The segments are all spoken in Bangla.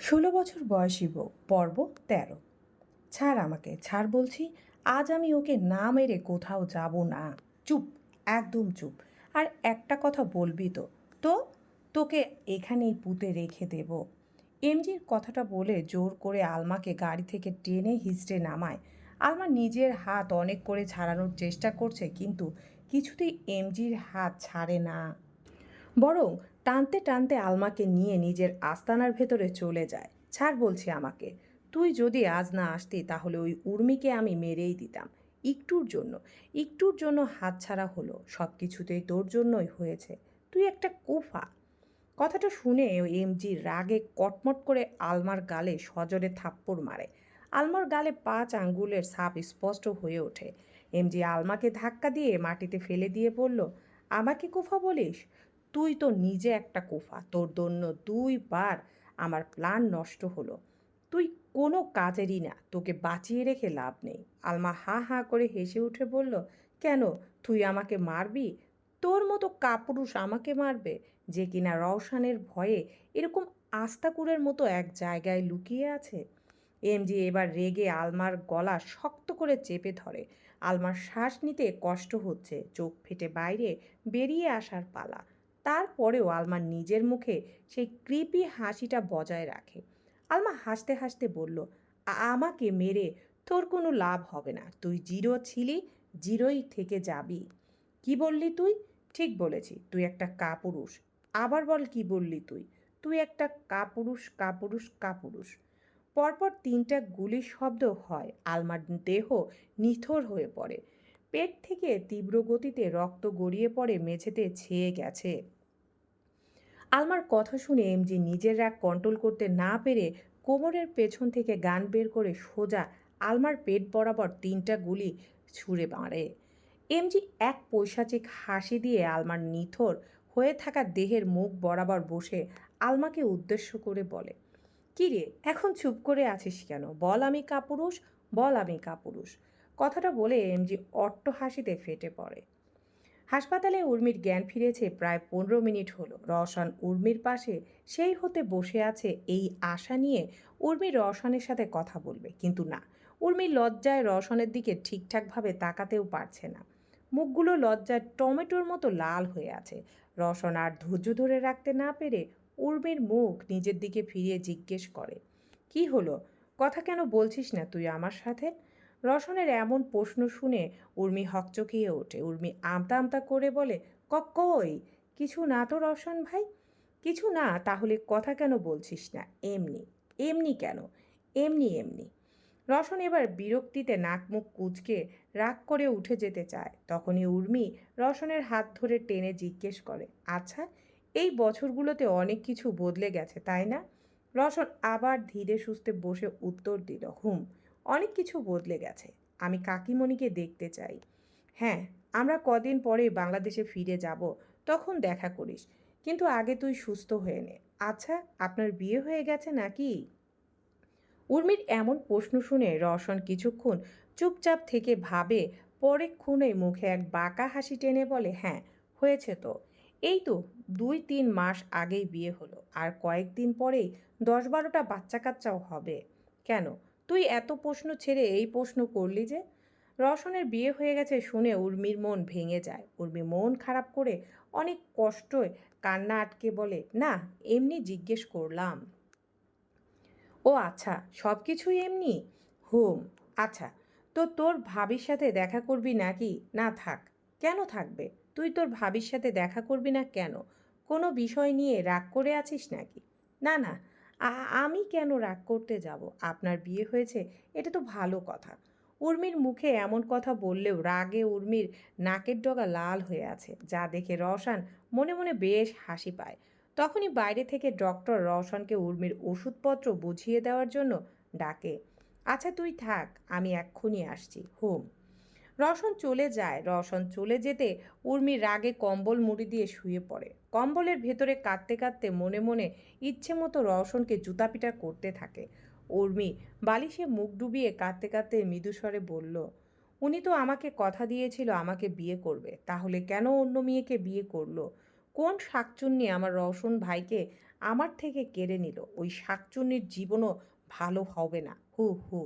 ষোলো বছর বয়সী বউ, পর্ব তেরো। ছাড় আমাকে, ছাড় বলছি, আজ আমি ওকে না মেরে কোথাও যাব না। চুপ, একদম চুপ। আর একটা কথা বলবি তো। তো? তোকে এখানেই পুঁতে রেখে দেব। এমজির কথাটা বলে জোর করে আলমাকে গাড়ি থেকে টেনে হিঁচড়ে নামায়। আলমা নিজের হাত অনেক করে ছাড়ানোর চেষ্টা করছে, কিন্তু কিছুতেই এমজির হাত ছাড়ে না। বরং টানতে টানতে আলমাকে নিয়ে নিজের আস্তানার ভেতরে চলে যায়। ছাড় বলছি আমাকে, তুই যদি আজ না আসতি তাহলে ওই উর্মিকে আমি মেরেই দিতাম। একটুর জন্য একটুর জন্য হাতছাড়া হলো সব কিছুতেই তোর জন্যই হয়েছে। তুই একটা কুফা। কথাটা শুনে এমজি রাগে কটমট করে আলমার গালে সজরে থাপ্পড় মারে। আলমার গালে পাঁচ আঙ্গুলের সাপ স্পষ্ট হয়ে ওঠে। এমজি আলমাকে ধাক্কা দিয়ে মাটিতে ফেলে দিয়ে বলল, আমাকে কুফা বলিস? তুই তো নিজে একটা কোফা। তোর জন্য দুইবার আমার প্ল্যান নষ্ট হলো। তুই কোনো কাজেরই না, তোকে বাঁচিয়ে রেখে লাভ নেই। আলমা হা হা করে হেসে উঠে বলল, কেন? তুই আমাকে মারবি? তোর মতো কাপুরুষ আমাকে মারবে? যে কিনা রওশানের ভয়ে এরকম আস্তাকুরের মতো এক জায়গায় লুকিয়ে আছে? এমজি এবার রেগে আলমার গলা শক্ত করে চেপে ধরে। আলমার শ্বাস নিতে কষ্ট হচ্ছে, চোখ ফেটে বাইরে বেরিয়ে আসার পালা। তারপরেও আলমা নিজের মুখে সেই কৃপি হাসিটা বজায় রাখে। আলমা হাসতে হাসতে বলল, আমাকে মেরে তোর কোনো লাভ হবে না। তুই জিরো ছিলি, জিরোই থেকে যাবি। কি বললি তুই? ঠিক বলেছি, তুই একটা কাপুরুষ। আবার বল কি বললি তুই? তুই একটা কাপুরুষ কাপুরুষ কাপুরুষ। পরপর তিনটা গুলির শব্দ হয় আলমার দেহ নিথর হয়ে পড়ে। পেট থেকে তীব্র গতিতে রক্ত গড়িয়ে পড়ে, মেঝেতে ছেয়ে গেছে। আলমার কথা শুনে এমজি নিজের রাগ কন্ট্রোল করতে না পেরে কোমরের পেছন থেকে গান বের করে সোজা আলমার পেট বরাবর তিনটা গুলি ছুঁড়ে মারে। এমজি এক পৈশাচিক হাসি দিয়ে আলমার নিথর হয়ে থাকা দেহের মুখ বরাবর বসে আলমাকে উদ্দেশ্য করে বলে, "কি রে, এখন চুপ করে আছিস কেন? বল আমি কাপুরুষ, বল আমি কাপুরুষ। কথাটা বলে এমজি অট্ট হাসিতে ফেটে পড়ে। হাসপাতালে উর্মির জ্ঞান ফিরেছে প্রায় পনেরো মিনিট হলো। রওশন উর্মির পাশে সেই হতে বসে আছে এই আশা নিয়ে উর্মি রওশনের সাথে কথা বলবে, কিন্তু না। উর্মির লজ্জায় রওশনের দিকে ঠিকঠাকভাবে তাকাতেও পারছে না। মুখগুলো লজ্জায় টমেটোর মতো লাল হয়ে আছে। রওশন আর ধৈর্য ধরে রাখতে না পেরে উর্মির মুখ নিজের দিকে ফিরিয়ে জিজ্ঞেস করে, কি হলো? কথা কেন বলছিস না তুই আমার সাথে? রসনের এমন প্রশ্ন শুনে উর্মি হকচকিয়ে ওঠে। উর্মি আমতা আমতা করে বলে, "ক- কই? কিছু না তো রসন ভাই? কিছু না, তাহলে কথা কেন বলছিস না? এমনি এমনি কেন? এমনি এমনি। রসন এবার বিরক্তিতে নাক মুখ কুচকে রাগ করে উঠে যেতে চায়। তখনই উর্মি রসনের হাত ধরে টেনে জিজ্ঞেস করে আচ্ছা এই বছরগুলোতে অনেক কিছু বদলে গেছে, তাই না? রসন আবার ধীরে সুস্থে বসে উত্তর দিল, হুম অনেক কিছু বদলে গেছে। আমি কাকিমণিকে দেখতে চাই। হ্যাঁ আমরা কদিন পরে বাংলাদেশে ফিরে যাব, তখন দেখা করিস। কিন্তু আগে তুই সুস্থ হয়ে নে। আচ্ছা আপনার বিয়ে হয়ে গেছে নাকি? উর্মির এমন প্রশ্ন শুনে রওশন কিছুক্ষণ চুপচাপ থেকে ভাবে পরেক্ষণে মুখে এক বাঁকা হাসি টেনে বলে হ্যাঁ হয়েছে তো। এই তো দুই তিন মাস আগেই বিয়ে হলো। আর কয়েকদিন পরেই দশ বারোটা বাচ্চা কাচ্চাও হবে। কেন? তুই এত প্রশ্ন ছেড়ে এই প্রশ্ন করলি যে? রওশনের বিয়ে হয়ে গেছে শুনে উর্মির মন ভেঙে যায়। উর্মি মন খারাপ করে অনেক কষ্টয় কান্না আটকে বলে, না, এমনি জিজ্ঞেস করলাম। ও আচ্ছা সব কিছুই এমনি? হুম আচ্ছা। তো তোর ভাবির সাথে দেখা করবি নাকি? না, থাক। কেন থাকবে? তুই তোর ভাবির সাথে দেখা করবি না কেন? কোনো বিষয় নিয়ে রাগ করে আছিস নাকি? না না আমি কেন রাগ করতে যাব? আপনার বিয়ে হয়েছে, এটা তো ভালো কথা। উর্মির মুখে এমন কথা বললেও রাগে উর্মির নাকের ডগা লাল হয়ে আছে, যা দেখে রওশান মনে মনে বেশ হাসি পায়। তখনই বাইরে থেকে ডক্টর রওশনকে উর্মির ওষুধপত্র বুঝিয়ে দেওয়ার জন্য ডাকে আচ্ছা তুই থাক, আমি এক্ষুনি আসছি, হোম। রওশন চলে যায়, রওশন চলে যেতে উর্মি রাগে কম্বল মুড়ি দিয়ে শুয়ে পড়ে। কম্বলের ভেতরে কাঁদতে কাঁদতে মনে মনে ইচ্ছে মতো রওশনকে জুতাপিটা করতে থাকে। উর্মি বালিশে মুখ ডুবিয়ে কাঁদতে কাঁদতে মৃদুস্বরে বলল, উনি তো আমাকে কথা দিয়েছিল আমাকে বিয়ে করবে, তাহলে কেন অন্য মেয়েকে বিয়ে করল? কোন শাকচুন্নি আমার রওশন ভাইকে আমার থেকে কেড়ে নিল? ওই শাকচুন্নির জীবনও ভালো হবে না। হু হু।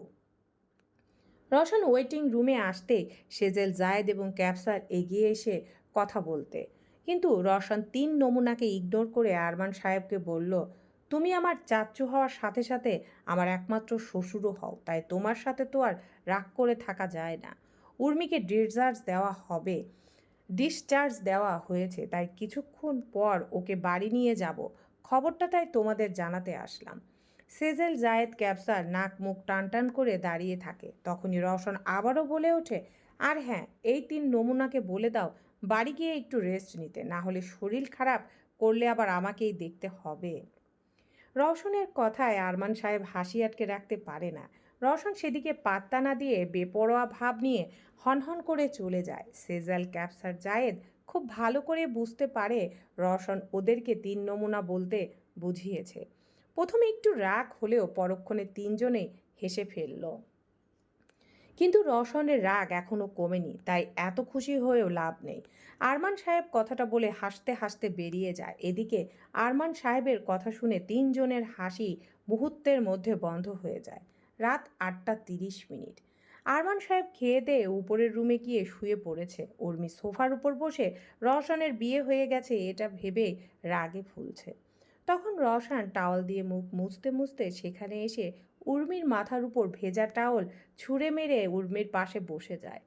রশন ওয়েটিং রুমে আসতে সেজেল জায়েদ এবং ক্যাপসার এগিয়ে এসে কথা বলতে কিন্তু রশন তিন নমুনাকে ইগনোর করে আরমান সাহেবকে বলল, তুমি আমার চাচ্চু হওয়ার সাথে সাথে আমার একমাত্র শ্বশুরও হও, তাই তোমার সাথে তো আর রাগ করে থাকা যায় না। উর্মিকে ডিসচার্জ দেওয়া হবে, ডিসচার্জ দেওয়া হয়েছে, তাই কিছুক্ষণ পর ওকে বাড়ি নিয়ে যাব। খবরটা তাই তোমাদের জানাতে আসলাম। সেজেল জায়েদ ক্যাপসার নাক মুখ টান টান করে দাঁড়িয়ে থাকে। তখনই রওশন আবারও বলে ওঠে, আর হ্যাঁ এই তিন নমুনাকে বলে দাও বাড়ি গিয়ে একটু রেস্ট নিতে, না হলে শরীর খারাপ করলে আবার আমাকেই দেখতে হবে। রওশনের কথায় আরমান সাহেব হাসি আটকে রাখতে পারে না। রওশন সেদিকে পাত্তা না দিয়ে বেপরোয়া ভাব নিয়ে হনহন করে চলে যায়। সেজাল, ক্যাপসার জায়েদ খুব ভালো করে বুঝতে পারে রওশন ওদেরকে তিন নমুনা বলতে বুঝিয়েছে। প্রথমে একটু রাগ হলেও পরক্ষণে তিনজনে হেসে ফেলল। কিন্তু রওশনের রাগ এখনও কমেনি, তাই এত খুশি হয়েও লাভ নেই। আরমান সাহেব কথাটা বলে হাসতে হাসতে বেরিয়ে যায়। এদিকে আরমান সাহেবের কথা শুনে তিনজনের হাসি মুহূর্তের মধ্যে বন্ধ হয়ে যায়। রাত আটটা তিরিশ মিনিট। আরমান সাহেব খেয়ে দিয়ে উপরের রুমে গিয়ে শুয়ে পড়েছে। উর্মি সোফার উপর বসে রওশনের বিয়ে হয়ে গেছে এটা ভেবে রাগে ফুলছে। তখন রওশন টাওয়াল দিয়ে মুখ মুছতে মুছতে সেখানে এসে উর্মির মাথার উপর ভেজা টাওয়াল ছুঁড়ে মেরে উর্মির পাশে বসে যায়।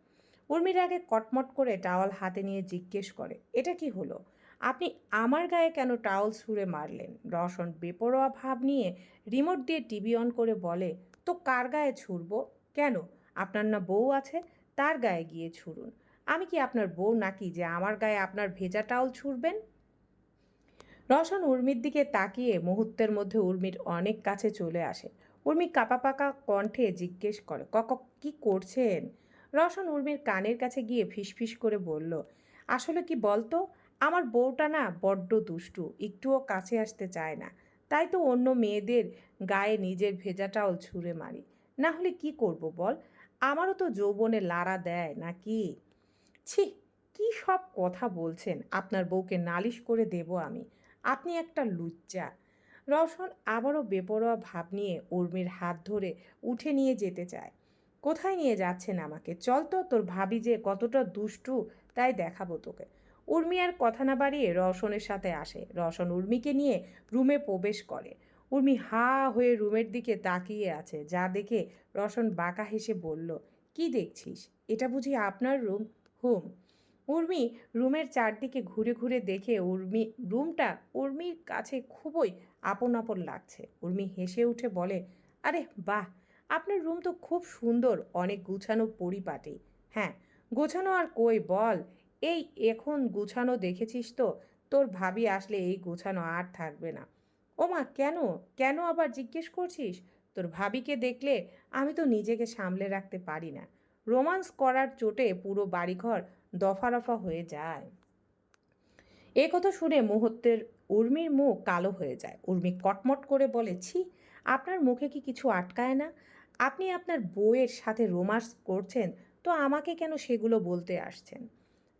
উর্মির আগে কটমট করে টাওয়াল হাতে নিয়ে জিজ্ঞেস করে, এটা কি হলো? আপনি আমার গায়ে কেন টাওয়াল ছুঁড়ে মারলেন? রওশন বেপরোয়া ভাব নিয়ে রিমোট দিয়ে টিভি অন করে বলে, তো কার গায়ে ছুড়ব? কেন? আপনার না বউ আছে? তার গায়ে গিয়ে ছুড়ুন। আমি কি আপনার বউ নাকি যে আমার গায়ে আপনার ভেজা টাওয়াল ছুঁড়বেন? রওশন উর্মির দিকে তাকিয়ে মুহূর্তের মধ্যে উর্মির অনেক কাছে চলে আসে। উর্মি কাপা পাকা কণ্ঠে জিজ্ঞেস করে, কক কি করছেন? রওশন উর্মির কানের কাছে গিয়ে ফিসফিস করে বলল, আসলে কি বলতো, আমার বউটা না বড্ড দুষ্টু, একটুও কাছে আসতে চায় না। তাই তো অন্য মেয়েদের গায়ে নিজের ভেজা টাওয়াল ছুঁড়ে মারি। না হলে কি করব বল? আমারও তো যৌবনে লাড়া দেয় নাকি? ছি, কি সব কথা বলছেন? আপনার বউকে নালিশ করে দেব আমি। আপনি একটা লুচ্চা। রওশন আবারও বেপরোয়া ভাব নিয়ে উর্মির হাত ধরে উঠে নিয়ে যেতে চায়। কোথায় নিয়ে যাচ্ছেন আমাকে? চল তো, তোর ভাবি যে কতটা দুষ্টু, তাই দেখাবো তোকে। উর্মি আর কথা না বাড়িয়ে রওশনের সাথে আসে। রওশন উর্মিকে নিয়ে রুমে প্রবেশ করে। উর্মি হা হয়ে রুমের দিকে তাকিয়ে আছে, যা দেখে রওশন বাঁকা হেসে বলল, কি দেখছিস? এটা বুঝি আপনার রুম? হুম। উর্মি রুমের চারদিকে ঘুরে ঘুরে দেখে উর্মি, রুমটা উর্মির কাছে খুবই আপন আপন লাগছে। উর্মি হেসে উঠে বলে, আরে বাহ, আপনার রুম তো খুব সুন্দর, অনেক গুছানো পরিপাটি। হ্যাঁ গোছানো আর কই বল, এই এখন গুছানো দেখেছিস তো, তোর ভাবি আসলে এই গোছানো আর থাকবে না। ওমা, কেন কেন আবার জিজ্ঞেস করছিস? তোর ভাবিকে দেখলে আমি তো নিজেকে সামলে রাখতে পারি না। রোমান্স করার চোটে পুরো বাড়িঘর দফা রফা হয়ে যায়। এ কথা শুনে মুহূর্তের উর্মির মুখ কালো হয়ে যায়। উর্মি কটমট করে বলে, ছি, আপনার মুখে কি কিছু আটকায় না? আপনি আপনার বউয়ের সাথে রোমান্স করছেন, তো আমাকে কেন সেগুলো বলতে আসছেন?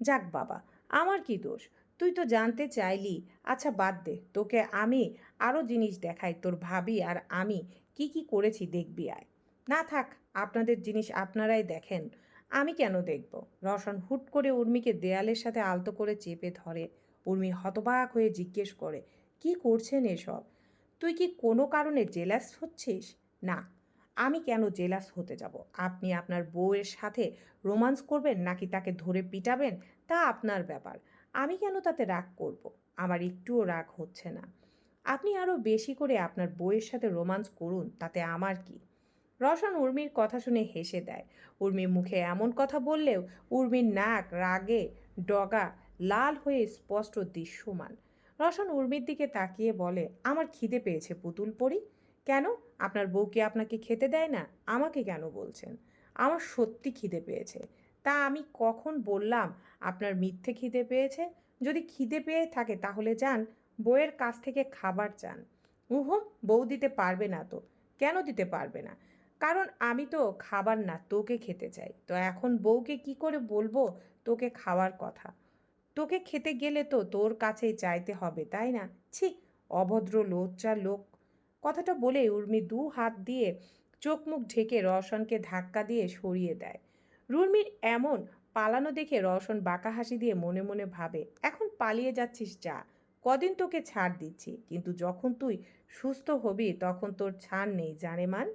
যাক বাবা, আমার কি দোষ? তুই তো জানতে চাইলি। আচ্ছা বাদ দে। তোকে আমি আরও জিনিস দেখাই, তোর ভাবি আর আমি কি কি করেছি দেখবি আয়। না থাক, আপনাদের জিনিস আপনারাই দেখেন। আমি কেন দেখব? রওশন হুট করে উর্মিকে দেয়ালের সাথে আলতো করে চেপে ধরে। উর্মি হতবাক হয়ে জিজ্ঞেস করে, কি করছেন এসব? তুই কি কোনো কারণে জেলাস হচ্ছিস? না, আমি কেন জেলাস হতে যাব? আপনি আপনার বউয়ের সাথে রোমান্স করবেন নাকি তাকে ধরে পিটাবেন? তা আপনার ব্যাপার। আমি কেন তাতে রাগ করব? আমার একটুও রাগ হচ্ছে না। আপনি আরও বেশি করে আপনার বউয়ের সাথে রোমান্স করুন, তাতে আমার কি? রশন উর্মির কথা শুনে হেসে দেয়। উর্মি মুখে এমন কথা বললেও উর্মির নাক রাগে, ডগা লাল হয়ে স্পষ্ট দৃশ্যমান। রশন উর্মির দিকে তাকিয়ে বলে, আমার খিদে পেয়েছে পুতুল পরি। কেন? আপনার বউ কি আপনাকে খেতে দেয় না? আমাকে কেন বলছেন? আমার সত্যি খিদে পেয়েছে। তা আমি কখন বললাম আপনার মিথ্যে খিদে পেয়েছে? যদি খিদে পেয়ে থাকে তাহলে যান, বউয়ের কাছ থেকে খাবার চান। উহুম বউ দিতে পারবে না তো। কেন দিতে পারবে না? কারণ আমি তো খাবার না, তোকে খেতে চাই। তো এখন বউকে কি করে বলব তোকে খাওয়ার কথা? তোকে খেতে গেলে তো তোর কাছেই চাইতে হবে, তাই না? ছি, অভদ্র লোচ্চার লোক। কথাটা বলে উর্মি দু হাত দিয়ে চোখ মুখ ঢেকে রওশনকে ধাক্কা দিয়ে সরিয়ে দেয়। রুর্মির এমন পালানো দেখে রওশন বাঁকা হাসি দিয়ে মনে মনে ভাবে, এখন পালিয়ে যাচ্ছিস যা, কদিন তোকে ছাড় দিচ্ছি, কিন্তু যখন তুই সুস্থ হবি তখন তোর ছাড় নেই, জানে মান?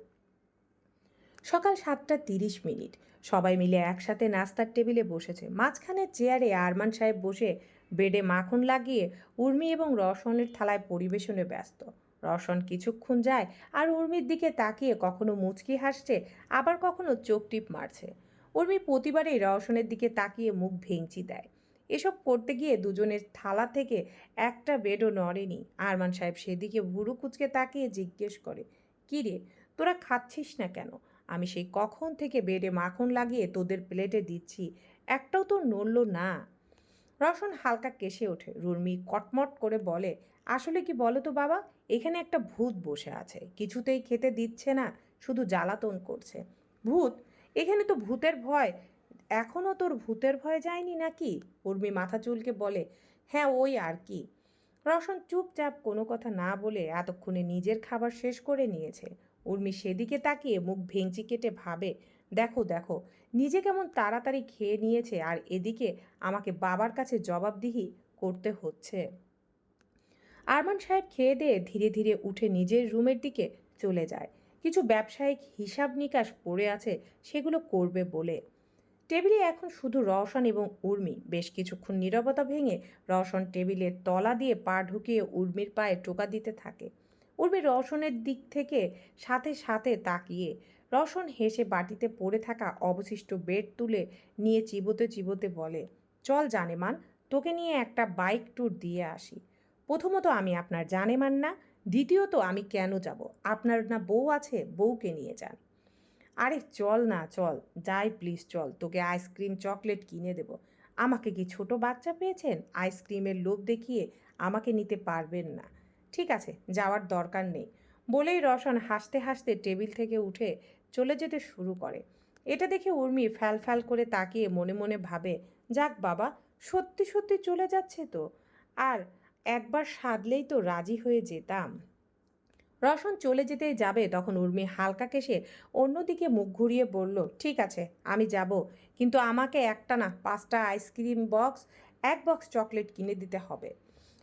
সকাল সাতটা তিরিশ মিনিট। সবাই মিলে একসাথে নাস্তার টেবিলে বসেছে। মাঝখানে চেয়ারে আরমান সাহেব বসে বেডে মাখন লাগিয়ে উর্মি এবং রসনের থালায় পরিবেশনে ব্যস্ত। রসন কিছুক্ষণ যায় আর উর্মির দিকে তাকিয়ে কখনো মুচকি হাসছে, আবার কখনো চোখ টিপ মারছে। উর্মি প্রতিবারেই রসনের দিকে তাকিয়ে মুখ ভেঙচি দেয়। এসব করতে গিয়ে দুজনের থালা থেকে একটা বেডও নড়েনি। আরমান সাহেব সেদিকে ভুরু কুচকে তাকিয়ে জিজ্ঞেস করে, কী রে, তোরা খাচ্ছিস না কেন? আমি সেই কখন থেকে বেডে মাখন লাগিয়ে তোদের প্লেটে দিচ্ছি, একটাও তো নড়ল না। রসন হালকা কেসে ওঠে। রুর্মি কটমট করে বলে, আসলে কি বলো তো বাবা, এখানে একটা ভূত বসে আছে। কিছুতেই খেতে দিচ্ছে না, শুধু জ্বালাতন করছে। ভূত, এখানে তো ভূতের ভয়। এখনও তোর ভূতের ভয় যায়নি নাকি? উর্মি মাথা চুলকে বলে হ্যাঁ ওই আর কি। রসন চুপচাপ কোনো কথা না বলে এতক্ষণে নিজের খাবার শেষ করে নিয়েছে। উর্মি সেদিকে তাকিয়ে মুখ ভেঙচি কেটে ভাবে, দেখো দেখো, নিজে কেমন তাড়াতাড়ি খেয়ে নিয়েছে আর এদিকে আমাকে বাবার কাছে জবাবদিহি করতে হচ্ছে আরমান সাহেব খেয়ে দিয়ে ধীরে ধীরে উঠে নিজের রুমের দিকে চলে যায়। কিছু ব্যবসায়িক হিসাব নিকাশ পড়ে আছে, সেগুলো করবে বলে। টেবিলে এখন শুধু রওশন এবং উর্মি। বেশ কিছুক্ষণ নীরবতা ভেঙে রওশন টেবিলের তলা দিয়ে পা ঢুকিয়ে উর্মির পায়ে টোকা দিতে থাকে। উর্মি রওশনের দিক থেকে সাথে সাথে তাকিয়ে রওশন হেসে বাটিতে পড়ে থাকা অবশিষ্ট বেড তুলে নিয়ে চিবোতে চিবোতে বলে, চল জানেমান, তোকে নিয়ে একটা বাইক ট্যুর দিয়ে আসি। প্রথমত আমি আপনার জানেমান না, দ্বিতীয়ত আমি কেন যাব? আপনার না বউ আছে, বউকে নিয়ে যান। আরে চল না, চল, যাই প্লিজ চল, তোকে আইসক্রিম, চকলেট কিনে দেব। আমাকে কি ছোট বাচ্চা পেয়েছেন? আইসক্রিমের লোভ দেখিয়ে আমাকে নিতে পারবেন না। ঠিক আছে, যাওয়ার দরকার নেই। বলেই রশন হাসতে হাসতে টেবিল থেকে উঠে চলে যেতে শুরু করে। এটা দেখে উর্মি ফ্যাল ফ্যাল করে তাকিয়ে মনে মনে ভাবে, যাক বাবা, সত্যি সত্যি চলে যাচ্ছে তো। আর একবার সাধলেই তো রাজি হয়ে যেতাম। রশন চলে যেতেই যাবে তখন উর্মি হালকা কেসে অন্যদিকে মুখ ঘুরিয়ে বলল, ঠিক আছে, আমি যাব। কিন্তু আমাকে একটা না, পাঁচটা আইসক্রিম বক্স, এক বক্স চকলেট কিনে দিতে হবে।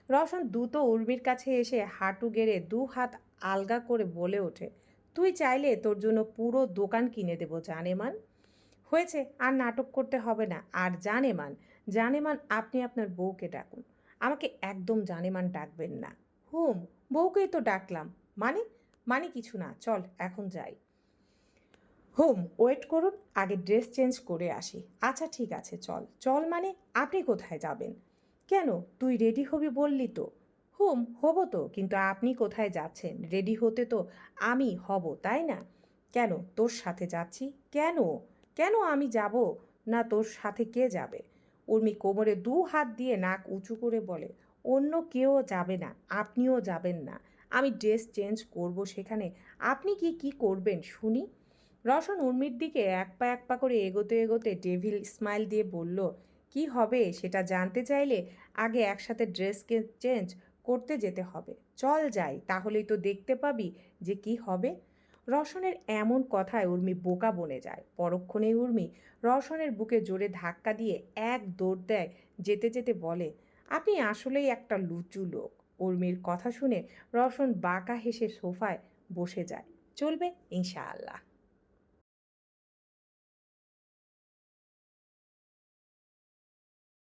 রসন দ্রুত উর্মির কাছে এসে হাঁটু গেড়ে দু হাত আলগা করে বলে ওঠে, তুই চাইলে তোর জন্য পুরো দোকান কিনে দেবো, জানেমান? হয়েছে, আর নাটক করতে হবে না, আর জানেমান জানেমান, আপনি আপনার বউকে ডাকুন। আমাকে একদম জানেমান ডাকবেন না। হুম, বউকেই তো ডাকলাম। মানে মানে কিছু না, চল, এখন যাই। হুম, ওয়েট করুন, আগে ড্রেস চেঞ্জ করে আসি। আচ্ছা ঠিক আছে, চল। চল মানে আপনি কোথায় যাবেন? কেন? তুই রেডি হবি বললি তো। হুম, হব তো, কিন্তু আপনি কোথায় যাচ্ছেন? রেডি হতে তো আমি হব, তাই না? কেন? তোর সাথে যাচ্ছি? কেন? কেন আমি যাব? না তোর সাথে কে যাবে? উর্মি কোমরে দু হাত দিয়ে নাক উঁচু করে বলে, অন্য কেউ যাবে না, আপনিও যাবেন না। আমি ড্রেস চেঞ্জ করব সেখানে, আপনি কি কি করবেন শুনি? রসন উর্মির দিকে এক পা এক পা করে এগোতে এগোতে ডেভিল স্মাইল দিয়ে বলল কি হবে সেটা জানতে চাইলে আগে একসাথে ড্রেসকে চেঞ্জ করতে যেতে হবে। চল যাই, তাহলেই তো দেখতে পাবি যে কি হবে। রসনের এমন কথায় উর্মি বোকা বনে যায়। পরক্ষণেই উর্মি রসনের বুকে জোরে ধাক্কা দিয়ে এক দৌড় দেয়, যেতে যেতে বলে, আপনি আসলেই একটা লুচু লোক। উর্মির কথা শুনে রসন বাঁকা হেসে সোফায় বসে যায়। চলবে ইনশাআল্লাহ।